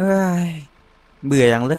เฮ้ยเบื่ออย่างเลย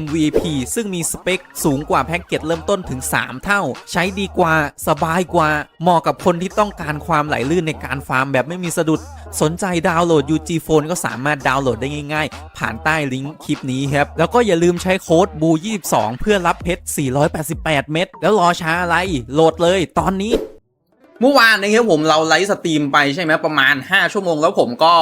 MVP ซึ่งมีสเปคสูงกว่าแพ็กเกจเริ่มต้นถึง 3 เท่า ใช้ดีกว่าสบายกว่า เหมาะกับคนที่ต้องการความไหลลื่นในการฟาร์มแบบไม่มีสะดุด สนใจดาวน์โหลด UG Phone ก็สามารถดาวน์โหลดได้ง่ายๆ ผ่านใต้ลิงก์คลิปนี้ครับ แล้วก็อย่าลืมใช้โค้ด BU22 เพื่อรับเพชร488 เม็ดแล้วรอช้าอะไรโหลดเลยตอนนี้ เมื่อวานนะครับผมเราไลฟ์สตรีมไปใช่ไหมประมาณ 5 ชั่วโมง แล้วผมก็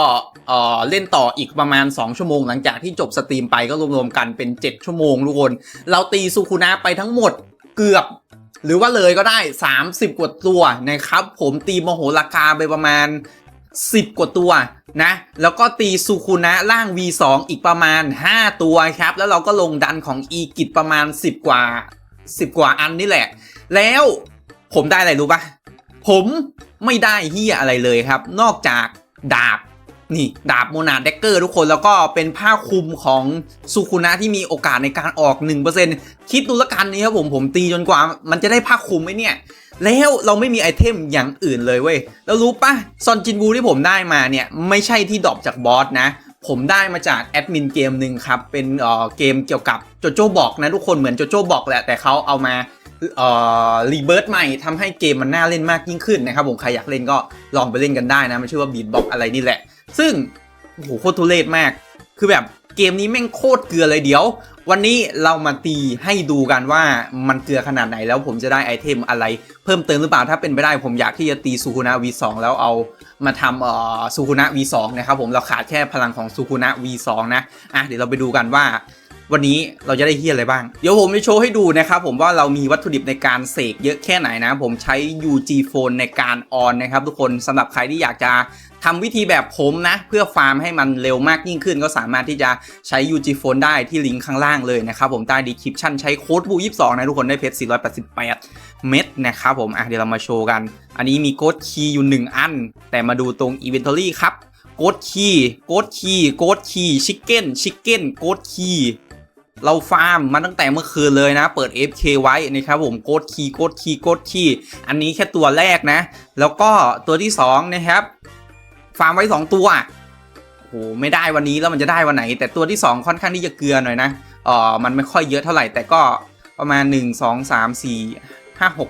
เอ่อเล่นต่ออีกประมาณ 2 ชั่วโมง หลังจากที่จบสตรีมไปก็รวมๆกันเป็น 7 ชั่วโมงทุกคน เราตีซูคุนะไปทั้งหมดเกือบ หรือว่าเลยก็ได้ 30 กว่าตัวนะครับ ผมตีมโหราคาไปประมาณ 10 กว่าตัวนะ แล้วก็ตีซูคุนะล่าง V2 อีกประมาณ 5 ตัวครับ แล้วเราก็ลงดันของอีกิจประมาณ 10 กว่า 10 กว่าอันนี่แหละ แล้วผมได้อะไรรู้ปะ ผมไม่ได้เฮียอะไรเลยครับ นอกจากดาบนี่ดาบโมนาเดกเกอร์ทุกคนแล้วก็เป็นผ้าคลุมของซูคุนะที่มีโอกาสในการออก 1%คิดดูละกันนี่ครับผมผมตีจนกว่า มันจะได้ผ้าคลุมไหมเนี่ย แล้วเราไม่มีไอเทมอย่างอื่นเลยเว้ย แล้วรู้ปะซอนจินบูที่ผมได้มาเนี่ย ไม่ใช่ที่ดรอปจากบอสนะ ผมได้มาจากแอดมินเกมหนึ่งครับ เป็นเอ่อเกมเกี่ยวกับโจโจ้บอกนะทุกคนเหมือนโจโจ้บอกแหละแต่เขาเอามา รีเบิร์ตใหม่ทำให้เกมมันน่าเล่นมากยิ่งขึ้นนะครับผมใครอยากเล่นก็ลองไปเล่นกันได้นะมันชื่อว่าบีทบ็อกอะไรนี่แหละ ซึ่งโอ้โหโคตรทุเรศมาก คือแบบเกมนี้แม่งโคตรเกลือเลยเดี๋ยว วันนี้เรามาตีให้ดูกันว่ามันเกลือขนาดไหนแล้วผมจะได้ไอเทมอะไรเพิ่มเติมหรือเปล่าถ้าเป็นไปได้ผมอยากที่จะตีซูคุนะ V2 แล้วเอามาทำเอ่อซูคุนะ V2 นะครับผมเราขาดแค่พลังของซูคุนะ V2 นะอะเดี๋ยวเราไปดูกันว่า วันนี้เราจะได้เฮียอะไรบ้าง เดี๋ยวผมจะโชว์ให้ดูนะครับผมว่าเรามีวัตถุดิบในการเสกเยอะแค่ไหนนะ ผมใช้ UG Phone ในการออนนะครับทุกคนสำหรับใครที่อยากจะทำวิธีแบบผมนะ เพื่อฟาร์มให้มันเร็วมากยิ่งขึ้น ก็สามารถที่จะใช้ UG Phone ได้ที่ลิงก์ข้างล่างเลยนะครับผมใต้ดีคริปชั่นใช้โค้ดบู22 นะทุกคนได้เพชร 488 เม็ดนะครับผมอะเดี๋ยวเรามาโชว์กัน อันนี้มีโค้ดคีย์อยู่ 1 อัน แต่มาดูตรง Inventory ครับโค้ดคีย์โค้ดคีย์โค้ดคีย์ชิคเก้นชิคเก้นโค้ดคีย์ เราฟาร์มมาตั้งแต่เมื่อคืนเลยนะ เปิด FK ไว้นะครับผมโกดคีโกดคีโกดคีอันนี้แค่ตัวแรกนะ แล้วก็ตัวที่2นะครับ ฟาร์มไว้ 2 ตัวโอ้โหไม่ได้วันนี้แล้วมันจะได้วันไหน แต่ตัวที่ 2 ค่อนข้างที่จะเกลือหน่อยนะเออมันไม่ค่อยเยอะเท่าไหร่ แต่ก็ประมาณ 1 2 3 4 5 6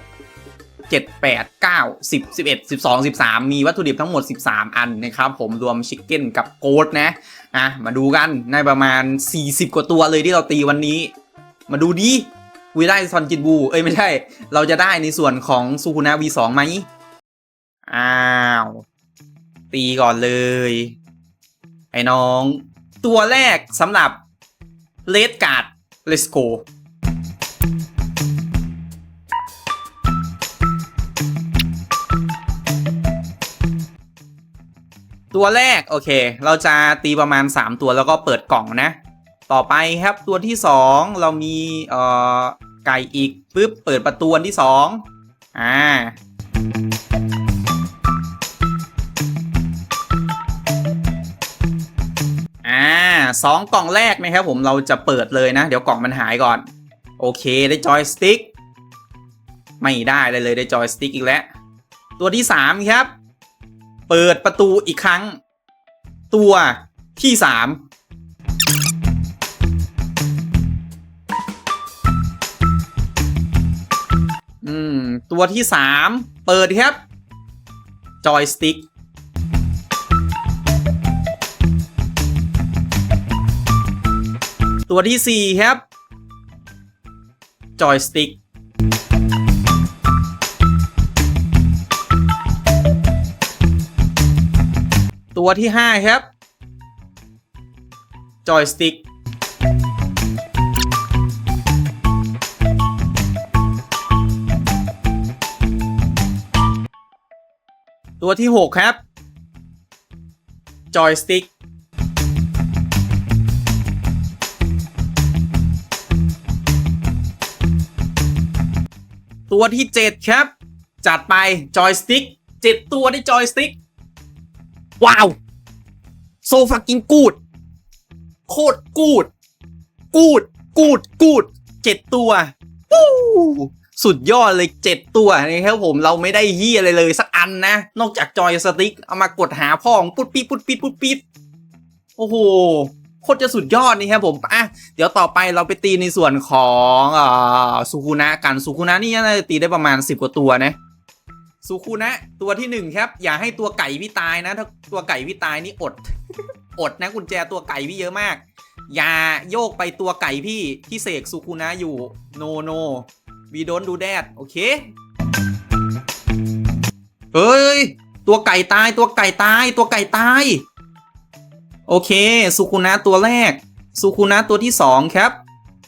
7 8 9 10 11 12 13 มีวัตถุดิบทั้งหมด 13 อันนะครับผมรวมชิคเก้นกับโกดนะ อะมาดูกันในประมาณ 40 กว่าตัวเลยที่เราตีวันนี้ มาดูดิวีได้ซอนจินบู เอ้ยไม่ใช่ เราจะได้ในส่วนของซูคุนะ V2 ไหมอ้าว ตีก่อนเลย ไอ้น้อง ตัวแรกสำหรับเลดการ์ดเลสโก ตัวแรกโอเค เราจะตีประมาณ 3 ตัวแล้วก็เปิดกล่องนะ ต่อไปครับตัวที่ 2 เรามีเอ่อไก่อีกปึ๊บเปิดประตูอันที่ 2อ่าอ่าสองกล่องแรกนะครับผมเราจะเปิดเลยนะ เดี๋ยวกล่องมันหายก่อน โอเคได้จอยสติ๊กไม่ได้เลยเลยได้จอยสติ๊กอีกแล้ว ตัวที่ 3 ครับ เปิดประตูอีกครั้ง ตัวที่สามอืม ตัวที่สามเปิดครับ จอยสติ๊กตัวที่สี่ครับ จอยสติ๊ก ตัวที่ 5 ครับจอยสติ๊กตัวที่ 6 ครับจอยสติ๊กตัวที่ 7 ครับ จัดไปจอยสติ๊ก7ตัวที่จอยสติ๊ก ว้าวโซฟักกิ้งกูดโคตรกูด กูด กูด กูดเจ็ดตัววู้สุดยอดเลยเจ็ดตัวนะครับผมเราไม่ได้เฮียอะไรเลยสักอันนะ นอกจากจอยสติ๊กเอามากดหาพ่อง ปุ๊ดปีดปุ๊ดปีดปุ๊ดปีดโอ้โหโคตรจะสุดยอดนี่ครับผมอะเดี๋ยวต่อไปเราไปตีในส่วนของอ่าสุคุนะกันสุคุนะนี่น่าจะตีได้ประมาณ 10 กว่าตัวนะ สุคุนะ ตัวที่หนึ่งครับ อย่าให้ตัวไก่พี่ตายนะ ถ้าตัวไก่พี่ตายนี่อด อดนะกุญแจตัวไก่พี่เยอะมาก อย่าโยกไปตัวไก่พี่ที่เสกสุคุนะอยู่โนโนวีโดนดูแดดโอเคเฮ้ยตัวไก่ตายตัวไก่ตายตัวไก่ตาย โอเคสุคุนะตัวแรกสุคุนะตัวที่สองครับ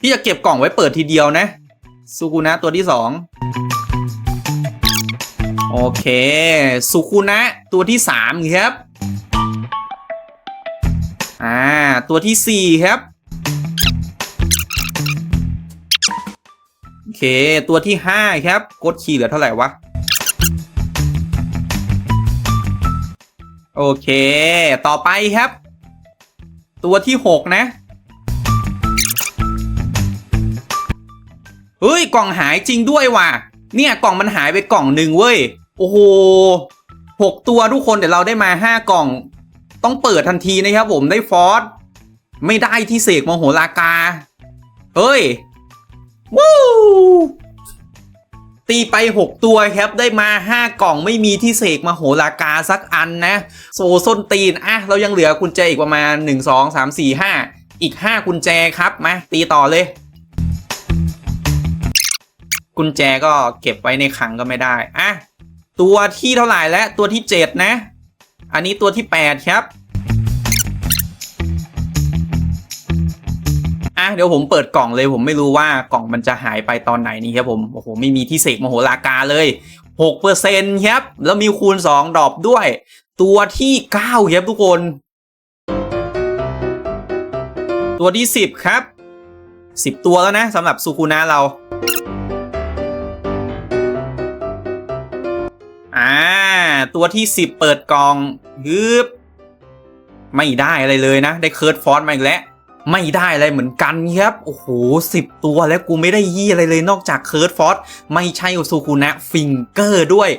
พี่จะเก็บกล่องไว้เปิดทีเดียวนะสุคุนะตัวที่สอง โอเค สุคุนะ ตัวที่สามครับ อ่า ตัวที่สี่ครับ โอเค ตัวที่ห้าครับกดขี่เหลือเท่าไหร่วะ โอเค ต่อไปครับ ตัวที่หกนะเฮ้ย กล่องหายจริงด้วยว่ะ เนี่ย กล่องมันหายไปกล่องหนึ่งเว้ย โอ้โหหกตัวทุกคนเดี๋ยวเราได้มาห้ากล่อง ต้องเปิดทันทีนะครับผมได้ฟอสไม่ได้ที่เสกมโหลากา เฮ้ย วู้ตีไป 6 ตัวครับได้มา 5 กล่องไม่มีที่เสกมาโหลากาสักอันนะ โซส้นตีน อะ เรายังเหลือกุญแจอีกประมาณ 1 2 3 4 5 อีก 5 กุญแจครับ มา ตีต่อเลย กุญแจก็เก็บไว้ในคังก็ไม่ได้ อะ ตัวที่เท่าไหร่แล้วตัวที่ 7 นะ อันนี้ตัวที่ 8 ครับ อะเดี๋ยวผมเปิดกล่องเลยผมไม่รู้ว่ากล่องมันจะหายไปตอนไหนนี่ครับผมโอ้โหไม่มีที่เสกมโหลากาเลย 6%ครับ แล้วมีคูณ 2 ดอปด้วย ตัวที่ 9 ครับทุกคน ตัวที่ 10 ครับ 10 ตัวแล้วนะสำหรับซูคุนะเรา อ่า ตัวที่ 10 เปิดกองฮึบไม่ได้อะไรเลยนะ ได้เคิร์ดฟอนต์มาอีกแล้ว ไม่ได้อะไรเหมือนกันครับ โอ้โหสิบตัวแล้วกูไม่ได้ยี่อะไรเลยนอกจากเคิร์ดฟอสไม่ใช่ซูคุนะฟิงเกอร์ด้วย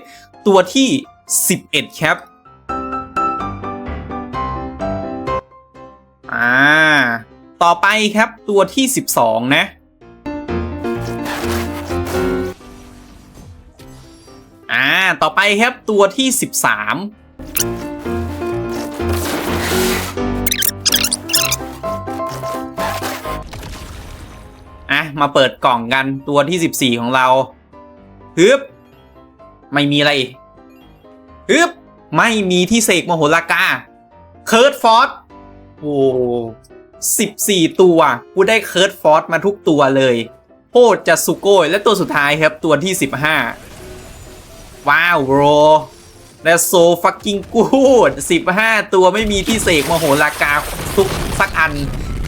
ตัวที่ 11 ครับ อ่า ต่อไปครับตัวที่ 12 นะ ต่อไปครับตัวที่ 13อะมาเปิดกล่องกันตัวที่ 14 ของเราฮึบไม่มีอะไรฮึบไม่มีที่เสกมโหลากาเคิร์ดฟอร์สโอ้สิบสี่ตัวกูได้เคิร์ดฟอร์สมาทุกตัวเลยโคตรจะสุโกยและตัวสุดท้ายครับตัวที่ 15 ว้าวโบรและโซฟักกิ้งกูด15 ตัวไม่มีที่เสกมโหลากาทุกสักอัน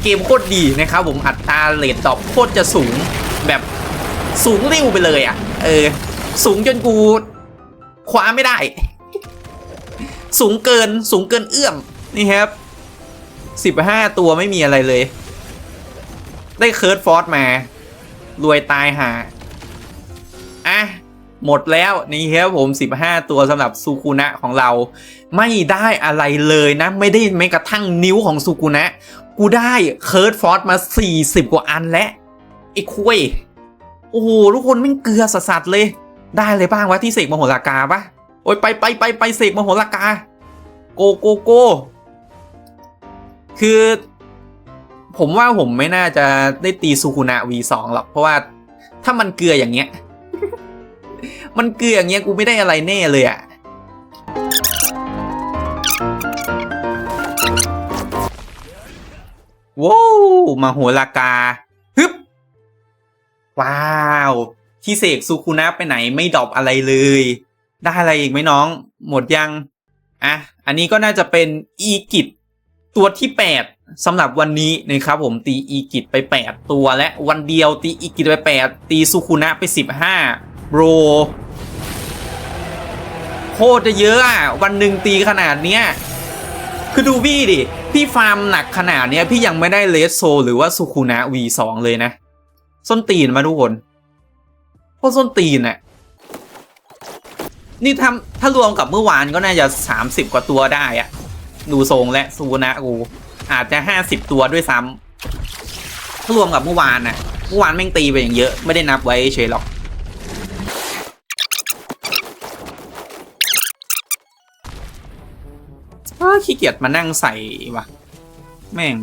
เกมโคตรดีนะครับผมอัตราเลทดรอปโคตรจะสูงแบบสูงริ้วไปเลยอะ เออ สูงจนกูคว้าไม่ได้ สูงเกินสูงเกินเอื้อม นี่ครับสิบห้าตัวไม่มีอะไรเลย ได้เคิร์ดฟอร์สมา รวยตายหาอะ หมดแล้วนี่ครับผม 15 ตัวสำหรับซูคุนะของเรา ไม่ได้อะไรเลยนะ ไม่ได้แม้กระทั่งนิ้วของซูคุนะ กูได้เคิร์ดฟอร์สมา 40 กว่าอันแล้วไอ้คุยโอ้โห ทุกคนไม่เกลือสัสๆเลย ได้เลยบ้างวะที่เสกมโหลากาปะโอ้ยไปไปไปไปเสกมโหลากา โกโกโกคือ ผมว่าผมไม่น่าจะได้ตีซูคุนะ V2 หรอกเพราะว่าถ้ามันเกลืออย่างเงี้ย มันเกลืออย่างเงี้ยกูไม่ได้อะไรแน่เลยอะว้าวมาโหลากาฮึบว้าวที่เสกซูคุนะไปไหนไม่ดรอปอะไรเลย ได้อะไรอีกไหมน้อง หมดยัง อะ อันนี้ก็น่าจะเป็นอีกิตตัวที่ 8สำหรับวันนี้นะครับผมตีอีกิตไป 8 ตัวและวันเดียวตีอีกิตไป 8 ตีสุคุนะไป 15 โบรโคตรจะเยอะอะ วันหนึ่งตีขนาดเนี้ย คือดูพี่ดิ พี่ฟาร์มหนักขนาดเนี้ย พี่ยังไม่ได้เลสโซ หรือว่าสุคุนะ V2 เลยนะ ส้นตีนมาทุกคนโคตรส้นตีนอะ นี่ทำถ้ารวมกับเมื่อวานก็น่าจะ 30 กว่าตัวได้อะดูทรงและซูนะกู อาจจะ 50 ตัวด้วยซ้ำถ้ารวมกับเมื่อวานน่ะเมื่อวานแม่งตีไปอย่างเยอะ ไม่ได้นับไว้เฉยหรอก ขี้เกียจมานั่งใส่วะแม่ง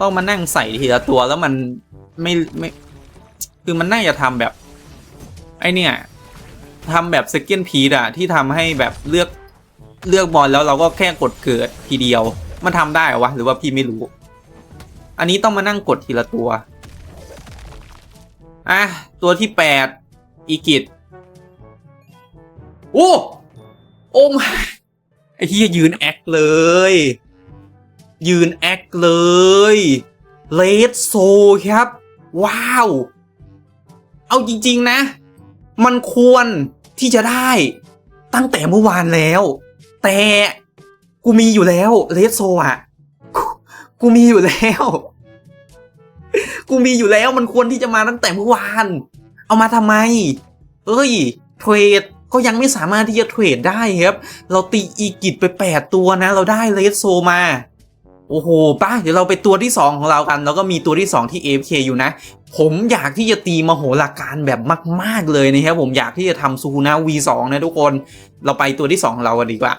ต้องมานั่งใส่ทีละตัวแล้วมันไม่ไม่ คือมันน่าจะทำแบบ ไอเนี่ยทำแบบ second piece อะที่ทำให้แบบเลือกเลือกบอลแล้วเราก็แค่กดเกิดทีเดียว มันทำได้เหรอวะ หรือว่าพี่ไม่รู้ อันนี้ต้องมานั่งกดทีละตัวอะตัวที่แปดอีกิตโอ้โอ้ ไอ้ที่ยืนแอคเลย ยืนแอคเลยเลดโซครับ ว้าว เอาจริง ๆ นะ มันควรที่จะได้ตั้งแต่เมื่อวานแล้ว แต่กูมีอยู่แล้วเลสโซอะกูกูมีอยู่แล้ว กูมีอยู่แล้วมันควรที่จะมาตั้งแต่เมื่อวาน เอามาทำไม เอ้ย เทรด ก็ยังไม่สามารถที่จะเทรดได้ครับ เราตีอีกิตไป 8 ตัวนะ เราได้เลสโซมาโอ้โหป้าเดี๋ยวเราไปตัวที่ 2 ของเรากัน แล้วก็มีตัวที่ 2 ที่ AFK อยู่นะ ผมอยากที่จะตีมโหฬาการแบบมาก ๆ เลยนะครับผมอยากที่จะทำซูฮูนา V2 นะทุกคน เราไปตัวที่ 2 ของเรากันดีกว่า